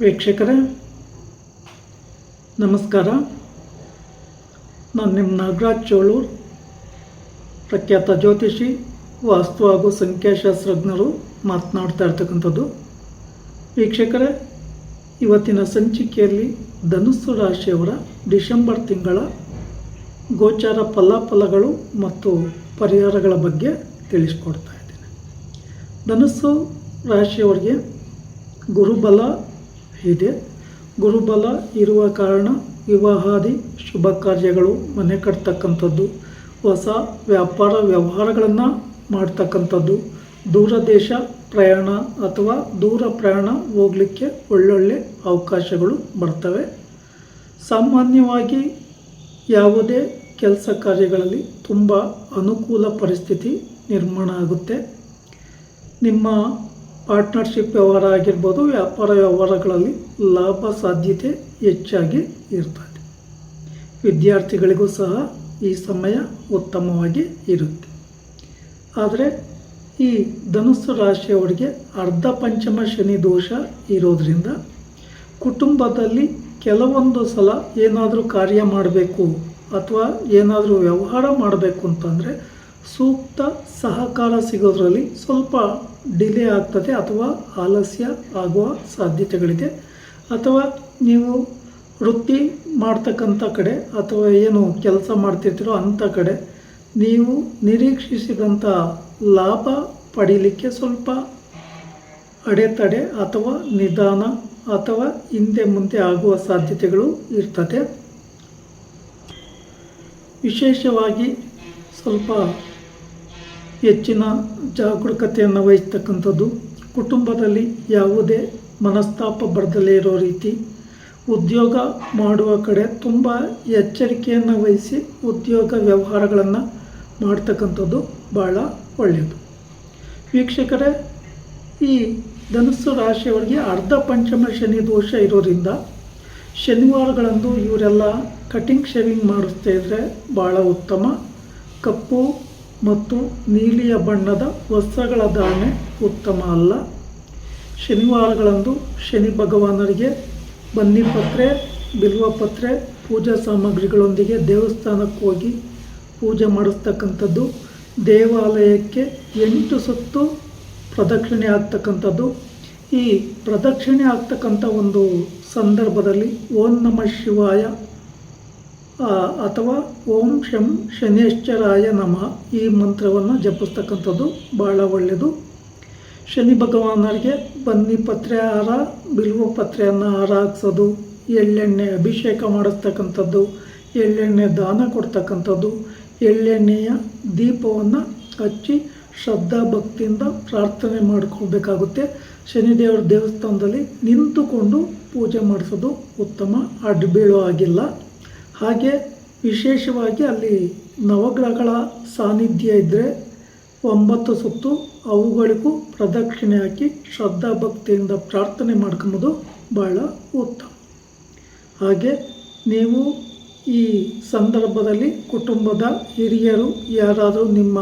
ವೀಕ್ಷಕರೇ, ನಮಸ್ಕಾರ. ನಾನು ನಿಮ್ಮ ನಾಗರಾಜ್ ಚೋಳೂರ್, ಪ್ರಖ್ಯಾತ ಜ್ಯೋತಿಷಿ, ವಾಸ್ತು ಹಾಗೂ ಸಂಖ್ಯಾಶಾಸ್ತ್ರಜ್ಞರು ಮಾತನಾಡ್ತಾ ಇರ್ತಕ್ಕಂಥದ್ದು. ವೀಕ್ಷಕರೇ, ಇವತ್ತಿನ ಸಂಚಿಕೆಯಲ್ಲಿ ಧನುಸ್ಸು ರಾಶಿಯವರ ಡಿಸೆಂಬರ್ ತಿಂಗಳ ಗೋಚಾರ ಫಲಾಫಲಗಳು ಮತ್ತು ಪರಿಹಾರಗಳ ಬಗ್ಗೆ ತಿಳಿಸ್ಕೊಡ್ತಾ ಇದ್ದೇನೆ. ಧನುಸ್ಸು ರಾಶಿಯವರಿಗೆ ಗುರುಬಲ ಇದೆ. ಗುರುಬಲ ಇರುವ ಕಾರಣ ವಿವಾಹಾದಿ ಶುಭ ಕಾರ್ಯಗಳು ಮನೆ ಕಟ್ತಕ್ಕಂಥದ್ದು, ಹೊಸ ವ್ಯಾಪಾರ ವ್ಯವಹಾರಗಳನ್ನು ಮಾಡ್ತಕ್ಕಂಥದ್ದು, ದೂರ ದೇಶ ಪ್ರಯಾಣ ಅಥವಾ ದೂರ ಪ್ರಯಾಣ ಹೋಗಲಿಕ್ಕೆ ಒಳ್ಳೊಳ್ಳೆ ಅವಕಾಶಗಳು ಬರ್ತವೆ. ಸಾಮಾನ್ಯವಾಗಿ ಯಾವುದೇ ಕೆಲಸ ಕಾರ್ಯಗಳಲ್ಲಿ ತುಂಬ ಅನುಕೂಲ ಪರಿಸ್ಥಿತಿ ನಿರ್ಮಾಣ ಆಗುತ್ತೆ. ನಿಮ್ಮ ಪಾರ್ಟ್ನರ್ಶಿಪ್ ವ್ಯವಹಾರ ಆಗಿರ್ಬೋದು ವ್ಯಾಪಾರ ವ್ಯವಹಾರಗಳಲ್ಲಿ ಲಾಭ ಸಾಧ್ಯತೆ ಹೆಚ್ಚಾಗಿ ಇರ್ತದೆ. ವಿದ್ಯಾರ್ಥಿಗಳಿಗೂ ಸಹ ಈ ಸಮಯ ಉತ್ತಮವಾಗಿ ಇರುತ್ತೆ. ಆದರೆ ಈ ಧನುಸ್ಸು ರಾಶಿಯವರಿಗೆ ಅರ್ಧ ಪಂಚಮ ಶನಿ ದೋಷ ಇರೋದ್ರಿಂದ ಕುಟುಂಬದಲ್ಲಿ ಕೆಲವೊಂದು ಸಲ ಏನಾದರೂ ಕಾರ್ಯ ಮಾಡಬೇಕು ಅಥವಾ ಏನಾದರೂ ವ್ಯವಹಾರ ಮಾಡಬೇಕು ಅಂತಂದರೆ ಸೂಕ್ತ ಸಹಕಾರ ಸಿಗೋದ್ರಲ್ಲಿ ಸ್ವಲ್ಪ ಡಿಲೇ ಆಗ್ತದೆ ಅಥವಾ ಆಲಸ್ಯ ಆಗುವ ಸಾಧ್ಯತೆಗಳಿದೆ. ಅಥವಾ ನೀವು ವೃತ್ತಿ ಮಾಡ್ತಕ್ಕಂಥ ಕಡೆ ಅಥವಾ ಏನು ಕೆಲಸ ಮಾಡ್ತಿರ್ತೀರೋ ಅಂಥ ಕಡೆ ನೀವು ನಿರೀಕ್ಷಿಸಿದಂಥ ಲಾಭ ಪಡೀಲಿಕ್ಕೆ ಸ್ವಲ್ಪ ಅಡೆತಡೆ ಅಥವಾ ನಿಧಾನ ಅಥವಾ ಹಿಂದೆ ಮುಂದೆ ಆಗುವ ಸಾಧ್ಯತೆಗಳು ಇರ್ತದೆ. ವಿಶೇಷವಾಗಿ ಸ್ವಲ್ಪ ಹೆಚ್ಚಿನ ಜಾಗರೂಕತೆಯನ್ನು ವಹಿಸ್ತಕ್ಕಂಥದ್ದು. ಕುಟುಂಬದಲ್ಲಿ ಯಾವುದೇ ಮನಸ್ತಾಪ ಬರದಲ್ಲೇ ಇರೋ ರೀತಿ ಉದ್ಯೋಗ ಮಾಡುವ ಕಡೆ ತುಂಬ ಎಚ್ಚರಿಕೆಯನ್ನು ವಹಿಸಿ ಉದ್ಯೋಗ ವ್ಯವಹಾರಗಳನ್ನು ಮಾಡ್ತಕ್ಕಂಥದ್ದು ಭಾಳ ಒಳ್ಳೆಯದು. ವೀಕ್ಷಕರೇ, ಈ ಧನುಸ್ಸು ರಾಶಿಯವರಿಗೆ ಅರ್ಧ ಪಂಚಮ ಶನಿ ದೋಷ ಇರೋದ್ರಿಂದ ಶನಿವಾರಗಳಂದು ಇವರೆಲ್ಲ ಕಟಿಂಗ್ ಶೇವಿಂಗ್ ಮಾಡಿಸ್ತಾ ಇದ್ದರೆ ಭಾಳ ಉತ್ತಮ. ಕಪ್ಪು ಮತ್ತು ನೀಲಿಯ ಬಣ್ಣದ ವಸ್ತ್ರಗಳ ಧಾರಣೆ ಉತ್ತಮ ಅಲ್ಲ. ಶನಿವಾರಗಳಂದು ಶನಿ ಭಗವಾನರಿಗೆ ಬನ್ನಿಪತ್ರೆ ಬಿಲ್ವಪತ್ರೆ ಪೂಜಾ ಸಾಮಗ್ರಿಗಳೊಂದಿಗೆ ದೇವಸ್ಥಾನಕ್ಕೆ ಹೋಗಿ ಪೂಜೆ ಮಾಡಿಸ್ತಕ್ಕಂಥದ್ದು, ದೇವಾಲಯಕ್ಕೆ ಎಂಟು ಸುತ್ತು ಪ್ರದಕ್ಷಿಣೆ ಆಗ್ತಕ್ಕಂಥದ್ದು ಈ ಪ್ರದಕ್ಷಿಣೆ ಆಗ್ತಕ್ಕಂಥ ಒಂದು ಸಂದರ್ಭದಲ್ಲಿ ಓಂ ನಮ ಶಿವಾಯ ಅಥವಾ ಓಂ ಶಂ ಶನೇಶ್ವರಾಯ ನಮ ಈ ಮಂತ್ರವನ್ನು ಜಪಿಸ್ತಕ್ಕಂಥದ್ದು ಭಾಳ ಒಳ್ಳೆಯದು. ಶನಿ ಭಗವಾನರಿಗೆ ಬನ್ನಿ ಪತ್ರೆ ಹಾರ, ಬಿಲ್ವ ಪತ್ರೆಯನ್ನು ಹಾರ ಹಾಕ್ಸೋದು ಎಳ್ಳೆಣ್ಣೆ ಅಭಿಷೇಕ ಮಾಡಿಸ್ತಕ್ಕಂಥದ್ದು, ಎಳ್ಳೆಣ್ಣೆ ದಾನ ಕೊಡ್ತಕ್ಕಂಥದ್ದು, ಎಳ್ಳೆಣ್ಣೆಯ ದೀಪವನ್ನು ಹಚ್ಚಿ ಶ್ರದ್ಧಾ ಭಕ್ತಿಯಿಂದ ಪ್ರಾರ್ಥನೆ ಮಾಡ್ಕೋಬೇಕಾಗುತ್ತೆ ಶನಿದೇವರ ದೇವಸ್ಥಾನದಲ್ಲಿ ನಿಂತುಕೊಂಡು ಪೂಜೆ ಮಾಡಿಸೋದು ಉತ್ತಮ, ಅಡ್ಡಬೀಳೋ ಆಗಿಲ್ಲ. ಹಾಗೆ ವಿಶೇಷವಾಗಿ ಅಲ್ಲಿ ನವಗ್ರಹಗಳ ಸಾನ್ನಿಧ್ಯ ಇದ್ದರೆ ಒಂಬತ್ತು ಸುತ್ತು ಅವುಗಳಿಗೂ ಪ್ರದಕ್ಷಿಣೆ ಹಾಕಿ ಶ್ರದ್ಧಾ ಭಕ್ತಿಯಿಂದ ಪ್ರಾರ್ಥನೆ ಮಾಡ್ಕೊಂಬೋದು ಭಾಳ ಉತ್ತಮ. ಹಾಗೆ ನೀವು ಈ ಸಂದರ್ಭದಲ್ಲಿ ಕುಟುಂಬದ ಹಿರಿಯರು ಯಾರಾದರೂ ನಿಮ್ಮ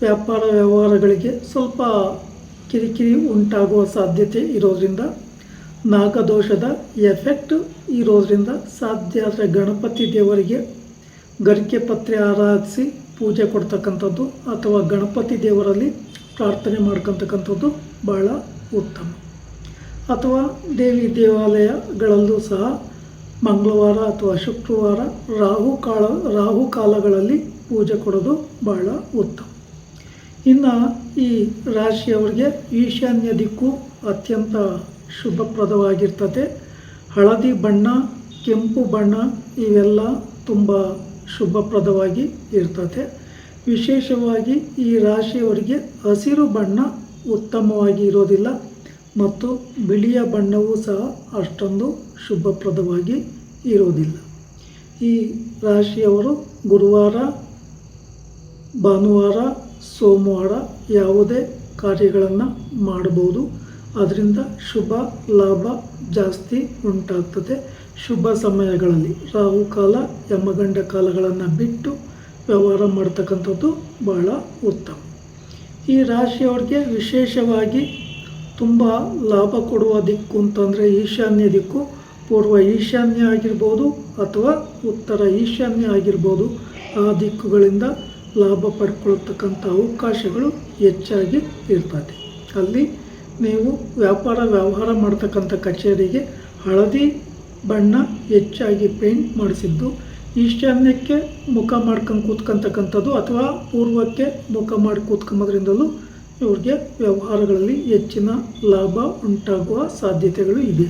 ವ್ಯಾಪಾರ ವ್ಯವಹಾರಗಳಿಗೆ ಸ್ವಲ್ಪ ಕಿರಿಕಿರಿ ಉಂಟಾಗುವ ಸಾಧ್ಯತೆ ಇರೋದ್ರಿಂದ ನಾಗದೋಷದ ಎಫೆಕ್ಟ್ ಇರೋದ್ರಿಂದ ಸಾಧ್ಯ ಆದರೆ ಗಣಪತಿ ದೇವರಿಗೆ ಗರಿಕೆ ಪತ್ರೆ ಆರಾಧಿಸಿ ಪೂಜೆ ಕೊಡ್ತಕ್ಕಂಥದ್ದು ಅಥವಾ ಗಣಪತಿ ದೇವರಲ್ಲಿ ಪ್ರಾರ್ಥನೆ ಮಾಡ್ಕೊತಕ್ಕಂಥದ್ದು ಭಾಳ ಉತ್ತಮ. ಅಥವಾ ದೇವಿ ದೇವಾಲಯಗಳಲ್ಲೂ ಸಹ ಮಂಗಳವಾರ ಅಥವಾ ಶುಕ್ರವಾರ ರಾಹು ಕಾಲ, ರಾಹು ಕಾಲಗಳಲ್ಲಿ ಪೂಜೆ ಕೊಡೋದು ಭಾಳ ಉತ್ತಮ. ಇನ್ನು ಈ ರಾಶಿಯವರಿಗೆ ಈಶಾನ್ಯ ದಿಕ್ಕು ಅತ್ಯಂತ ಶುಭಪ್ರದವಾಗಿರ್ತದೆ. ಹಳದಿ ಬಣ್ಣ, ಕೆಂಪು ಬಣ್ಣ ಇವೆಲ್ಲ ತುಂಬ ಶುಭಪ್ರದವಾಗಿ ಇರ್ತದೆ. ವಿಶೇಷವಾಗಿ ಈ ರಾಶಿಯವರಿಗೆ ಹಸಿರು ಬಣ್ಣ ಉತ್ತಮವಾಗಿ ಇರೋದಿಲ್ಲ ಮತ್ತು ಬಿಳಿಯ ಬಣ್ಣವೂ ಸಹ ಅಷ್ಟೊಂದು ಶುಭಪ್ರದವಾಗಿ ಇರೋದಿಲ್ಲ. ಈ ರಾಶಿಯವರು ಗುರುವಾರ, ಭಾನುವಾರ, ಸೋಮವಾರ ಯಾವುದೇ ಕಾರ್ಯಗಳನ್ನು ಮಾಡಬಹುದು. ಅದರಿಂದ ಶುಭ, ಲಾಭ ಜಾಸ್ತಿ ಉಂಟಾಗ್ತದೆ. ಶುಭ ಸಮಯಗಳಲ್ಲಿ ರಾಹು ಕಾಲ, ಯಮಗಂಡ ಕಾಲಗಳನ್ನು ಬಿಟ್ಟು ವ್ಯವಹಾರ ಮಾಡ್ತಕ್ಕಂಥದ್ದು ಬಹಳ ಉತ್ತಮ. ಈ ರಾಶಿಯವ್ರಿಗೆ ವಿಶೇಷವಾಗಿ ತುಂಬ ಲಾಭ ಕೊಡುವ ದಿಕ್ಕು ಅಂತಂದರೆ ಈಶಾನ್ಯ ದಿಕ್ಕು. ಪೂರ್ವ ಈಶಾನ್ಯ ಆಗಿರ್ಬೋದು ಅಥವಾ ಉತ್ತರ ಈಶಾನ್ಯ ಆಗಿರ್ಬೋದು ಆ ದಿಕ್ಕುಗಳಿಂದ ಲಾಭ ಪಡ್ಕೊಳ್ತಕ್ಕಂಥ ಅವಕಾಶಗಳು ಹೆಚ್ಚಾಗಿ ಇರ್ತದೆ. ಅಲ್ಲಿ ನೀವು ವ್ಯಾಪಾರ ವ್ಯವಹಾರ ಮಾಡ್ತಕ್ಕಂಥ ಕಚೇರಿಗೆ ಹಳದಿ ಬಣ್ಣ ಹೆಚ್ಚಾಗಿ ಪೇಂಟ್ ಮಾಡಿಸಿದ್ದು ಈಶಾನ್ಯಕ್ಕೆ ಮುಖ ಮಾಡ್ಕೊಂಡು ಕೂತ್ಕೊಂತಕ್ಕಂಥದ್ದು ಅಥವಾ ಪೂರ್ವಕ್ಕೆ ಮುಖ ಮಾಡಿ ಕೂತ್ಕೊಂಬೋದ್ರಿಂದಲೂ ಇವ್ರಿಗೆ ವ್ಯವಹಾರಗಳಲ್ಲಿ ಹೆಚ್ಚಿನ ಲಾಭ ಉಂಟಾಗುವ ಸಾಧ್ಯತೆಗಳು ಇದೆ.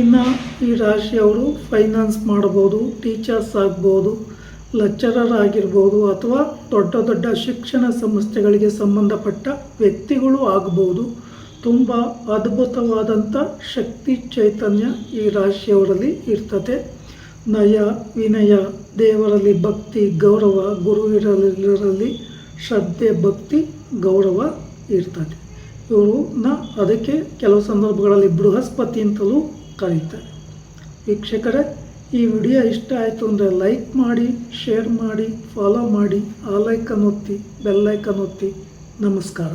ಇನ್ನು ಈ ರಾಶಿಯವರು ಫೈನಾನ್ಸ್ ಮಾಡ್ಬೋದು ಟೀಚರ್ಸ್ ಆಗ್ಬೋದು ಲೆಕ್ಚರರ್ ಆಗಿರ್ಬೋದು ಅಥವಾ ದೊಡ್ಡ ದೊಡ್ಡ ಶಿಕ್ಷಣ ಸಂಸ್ಥೆಗಳಿಗೆ ಸಂಬಂಧಪಟ್ಟ ವ್ಯಕ್ತಿಗಳು ಆಗ್ಬೋದು. ತುಂಬ ಅದ್ಭುತವಾದಂಥ ಶಕ್ತಿ ಚೈತನ್ಯ ಈ ರಾಶಿಯವರಲ್ಲಿ ಇರ್ತದೆ. ನಯ, ವಿನಯ, ದೇವರಲ್ಲಿ ಭಕ್ತಿ, ಗೌರವ, ಗುರು ಇರಲಿರಲ್ಲಿ ಶ್ರದ್ಧೆ, ಭಕ್ತಿ, ಗೌರವ ಇರ್ತದೆ. ಇವ್ರನ್ನ ಅದಕ್ಕೆ ಕೆಲವು ಸಂದರ್ಭಗಳಲ್ಲಿ ಬೃಹಸ್ಪತಿ ಅಂತಲೂ ಕರೀತಾರೆ. ವೀಕ್ಷಕರೇ, ಈ ವಿಡಿಯೋ ಇಷ್ಟ ಆಯಿತು ಅಂದರೆ ಲೈಕ್ ಮಾಡಿ, ಶೇರ್ ಮಾಡಿ, ಫಾಲೋ ಮಾಡಿ, ಆ ಲೈಕನ್ ಒತ್ತಿ ಬೆಲ್ಲೈಕನ್ ಒತ್ತಿ. ನಮಸ್ಕಾರ.